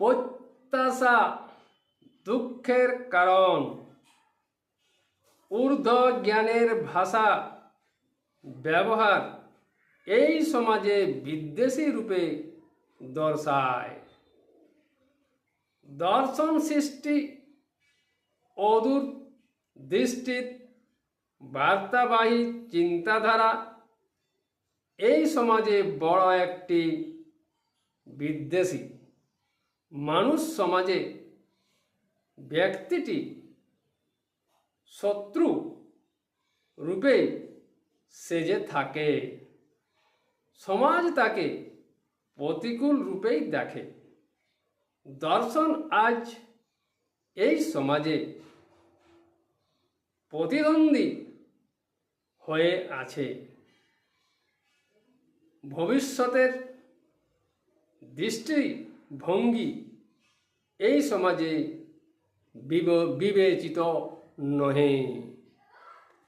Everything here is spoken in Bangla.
প্রত্যাশা দুঃখের কারণ। ঊর্ধ্ব জ্ঞানের ভাষা, ব্যবহার, এই সমাজে বিদ্বেষী রূপে দর্শায়। দর্শন সৃষ্টি, অদূর দৃষ্টিত, বার্তাবাহী চিন্তাধারা, এই সমাজে বড় একটি বিদ্বেষী। মানুষ সমাজে ব্যক্তিটি শত্রু রূপে সেজে থাকে। সমাজ তাকে প্রতিকূল রূপেই দেখে। দর্শন আজ এই সমাজে প্রতিদ্বন্দ্বী হয়ে আছে। ভবিষ্যতের দৃষ্টিভঙ্গি এই সমাজে বিব- বিবেচিত নহে।